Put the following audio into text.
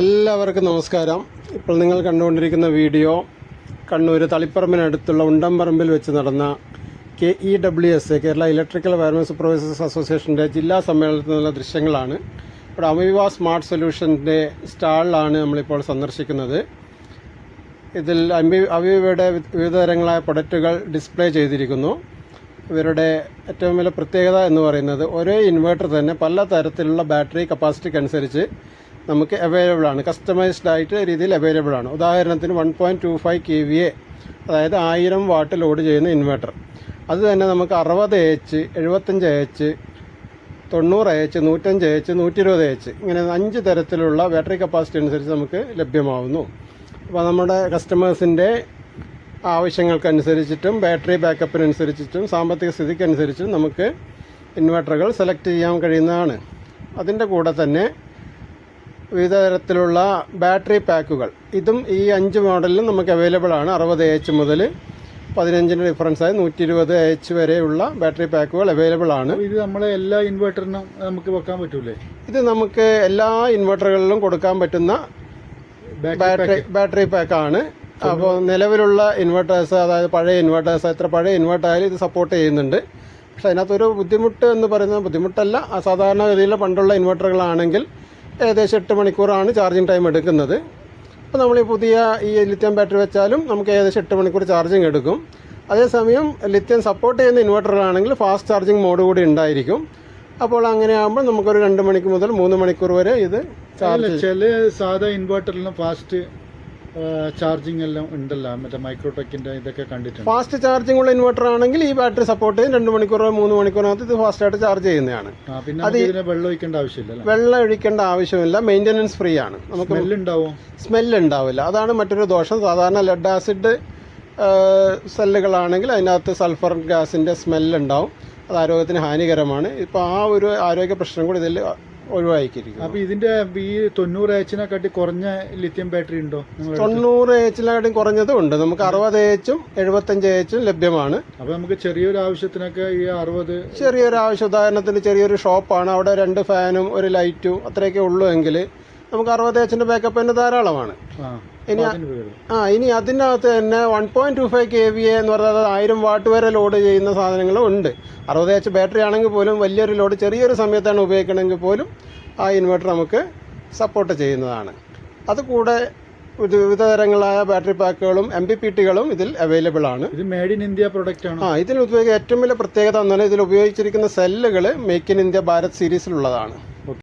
എല്ലാവർക്കും നമസ്കാരം. ഇപ്പോൾ നിങ്ങൾ കണ്ടുകൊണ്ടിരിക്കുന്ന വീഡിയോ കണ്ണൂർ തളിപ്പറമ്പിനടുത്തുള്ള ഉണ്ടംപറമ്പിൽ വെച്ച് നടന്ന K E W S Kerala electrical wiremen supervisors അസോസിയേഷന്റെ ജില്ലാ സമ്മേളനത്തിൽ നിന്നുള്ള ദൃശ്യങ്ങളാണ്. ഇവിടെ അമീവ സ്മാർട്ട് സൊല്യൂഷന്റെ സ്റ്റാളിലാണ് നമ്മളിപ്പോൾ സന്ദർശിക്കുന്നത്. ഇതിൽ അമി അവയുടെ വിവിധ തരങ്ങളായ പ്രൊഡക്റ്റുകൾ ഡിസ്പ്ലേ ചെയ്തിരിക്കുന്നു. ഇവരുടെ ഏറ്റവും വലിയ പ്രത്യേകത എന്ന് പറയുന്നത് ഒരേ ഇൻവെർട്ടർ തന്നെ പല തരത്തിലുള്ള ബാറ്ററി കപ്പാസിറ്റിക്ക് അനുസരിച്ച് നമുക്ക് അവൈലബിൾ ആണ്. കസ്റ്റമൈസ്ഡ് ആയിട്ട് രീതിയിൽ അവൈലബിൾ ആണ്. ഉദാഹരണത്തിന് one point two five K V A അതായത് ആയിരം വാട്ട് ലോഡ് ചെയ്യുന്ന ഇൻവെർട്ടർ അത് തന്നെ നമുക്ക് അറുപത് എച്ച് എഴുപത്തഞ്ച് എച്ച് തൊണ്ണൂറ് എച്ച് നൂറ്റഞ്ച് എച്ച് നൂറ്റി ഇരുപത് എച്ച് ഇങ്ങനെ അഞ്ച് തരത്തിലുള്ള ബാറ്ററി കപ്പാസിറ്റി അനുസരിച്ച് നമുക്ക് ലഭ്യമാവുന്നു. അപ്പോൾ നമ്മുടെ കസ്റ്റമേഴ്സിന്റെ ആവശ്യങ്ങൾക്കനുസരിച്ചിട്ടും ബാറ്ററി ബാക്കപ്പിനനുസരിച്ചിട്ടും സാമ്പത്തിക സ്ഥിതിക്കനുസരിച്ചും നമുക്ക് ഇൻവെർട്ടറുകൾ സെലക്ട് ചെയ്യാൻ കഴിയുന്നതാണ്. അതിന്റെ കൂടെ തന്നെ വിവിധ തരത്തിലുള്ള ബാറ്ററി പാക്കുകൾ. ഇതും ഈ അഞ്ച് മോഡലിലും നമുക്ക് അവൈലബിൾ ആണ്. അറുപത് എച്ച് മുതൽ പതിനഞ്ചിന്റെ ഡിഫറൻസ് ആയി നൂറ്റി ഇരുപത് എച്ച് വരെയുള്ള ബാറ്ററി പാക്കുകൾ അവൈലബിൾ ആണ്. ഇത് നമ്മളെ എല്ലാ ഇൻവെർട്ടറിനും നമുക്ക് വെക്കാൻ പറ്റൂലേ? ഇത് നമുക്ക് എല്ലാ ഇൻവെർട്ടറുകളിലും കൊടുക്കാൻ പറ്റുന്ന ബാറ്ററി ബാറ്ററി പാക്കാണ്. അപ്പോൾ നിലവിലുള്ള ഇൻവെർട്ടേഴ്സ് അതായത് പഴയ ഇൻവെർട്ടേഴ്സ് എത്ര പഴയ ഇൻവെർട്ട് ആയാലും ഇത് സപ്പോർട്ട് ചെയ്യുന്നുണ്ട്. പക്ഷേ അതിനകത്തൊരു ബുദ്ധിമുട്ട് എന്ന് പറയുന്നത് ബുദ്ധിമുട്ടല്ല. ആ സാധാരണഗതിയിലുള്ള പണ്ടുള്ള ഇൻവെർട്ടറുകളാണെങ്കിൽ ഏകദേശം എട്ട് മണിക്കൂറാണ് ചാർജിങ് ടൈം എടുക്കുന്നത്. അപ്പോൾ നമ്മൾ ഈ പുതിയ ഈ ലിത്യം ബാറ്ററി വെച്ചാലും നമുക്ക് ഏകദേശം എട്ട് മണിക്കൂർ ചാർജിങ് എടുക്കും. അതേസമയം ലിത്യം സപ്പോർട്ട് ചെയ്യുന്ന ഇൻവെർട്ടറുകളാണെങ്കിൽ ഫാസ്റ്റ് ചാർജിങ് മോഡ് കൂടി ഉണ്ടായിരിക്കും. അപ്പോൾ അങ്ങനെ ആകുമ്പോൾ നമുക്കൊരു രണ്ട് മണിക്കൂർ മുതൽ മൂന്ന് മണിക്കൂർ വരെ ഇത് ചാർജ് ചില സാധാ ഇൻവെർട്ടറിലും ഫാസ്റ്റ് ചാർജിങ് എല്ലാം ഉണ്ടല്ലോ മറ്റേ മൈക്രോടെക്കിന്റെ ഇതൊക്കെ കണ്ടിട്ടുണ്ട്. ഫാസ്റ്റ് ചാർജിംഗ് ഉള്ള ഇൻവെർട്ടർ ആണെങ്കിൽ ഈ ബാറ്ററി സപ്പോർട്ട് ചെയ്യും. രണ്ട് മണിക്കൂറോ മൂന്ന് മണിക്കൂറിനകത്ത് ഇത് ഫാസ്റ്റ് ആയിട്ട് ചാർജ് ചെയ്യുന്നതാണ്. പിന്നെ ഇതിനെ വെള്ളം ഒഴിക്കേണ്ട ആവശ്യമില്ല വെള്ളം ഒഴിക്കേണ്ട ആവശ്യമില്ല. മെയിന്റനൻസ് ഫ്രീ ആണ്. നമുക്ക് സ്മെല്ല് ഉണ്ടാവും? സ്മെല്ല് ഉണ്ടാവില്ല. അതാണ് മറ്റൊരു ദോഷം. സാധാരണ ലെഡ് ആസിഡ് സെല്ലുകളാണെങ്കിൽ അതിനകത്ത് സൾഫർ ഗ്യാസിന്റെ സ്മെല്ല് ഉണ്ടാവും. അത് ആരോഗ്യത്തിന് ഹാനികരമാണ്. ഇപ്പോൾ ആ ഒരു ആരോഗ്യ പ്രശ്നം കൂടി ഇതിൽ ഒഴിവാക്കിയിരിക്കും അപ്പൊ ഇതിന്റെ ഈ തൊണ്ണൂറ് എച്ചിനെക്കാട്ടി കുറഞ്ഞ ലിത്യം ബാറ്ററി ഉണ്ടോ? തൊണ്ണൂറ് എച്ചിനെക്കാട്ടി കുറഞ്ഞതും ഉണ്ട്. നമുക്ക് അറുപത് എച്ചും എഴുപത്തഞ്ച് എച്ചും ലഭ്യമാണ്. അപ്പൊ നമുക്ക് ചെറിയൊരു ആവശ്യത്തിനൊക്കെ ഈ അറുപത് ചെറിയൊരു ആവശ്യം ഉദാഹരണത്തിന് ചെറിയൊരു ഷോപ്പാണ്. അവിടെ രണ്ട് ഫാനും ഒരു ലൈറ്റും അത്രയൊക്കെ ഉള്ളൂ എങ്കിൽ നമുക്ക് അറുപത് എച്ചിന്റെ ബാക്കപ്പ് തന്നെ ധാരാളമാണ്. ആ. ഇനി. ആ ഇനി അതിനകത്ത് തന്നെ one point two five K V എന്ന് പറഞ്ഞാൽ ആയിരം വാട്ട് വരെ ലോഡ് ചെയ്യുന്ന സാധനങ്ങളും ഉണ്ട്. അറുപത് എച്ച് ബാറ്ററി ആണെങ്കിൽ പോലും വലിയൊരു ലോഡ് ചെറിയൊരു സമയത്താണ് ഉപയോഗിക്കണമെങ്കിൽ പോലും ആ ഇൻവെർട്ടർ നമുക്ക് സപ്പോർട്ട് ചെയ്യുന്നതാണ്. അതുകൂടെ വിവിധ തരങ്ങളായ ബാറ്ററി പാക്കുകളും എം പി പി ടികളും ഇതിൽ അവൈലബിൾ ആണ്. ഇത് മേഡ് ഇൻ ഇന്ത്യ പ്രൊഡക്റ്റ് ആണ്? ആ ഇതിൽ ഉപയോഗിക്കുന്ന ഏറ്റവും വലിയ പ്രത്യേകത എന്ന് പറഞ്ഞാൽ ഇതിൽ ഉപയോഗിച്ചിരിക്കുന്ന സെല്ലുകൾ മേക്ക് ഇൻ ഇന്ത്യ ഭാരത് സീരീസിലുള്ളതാണ്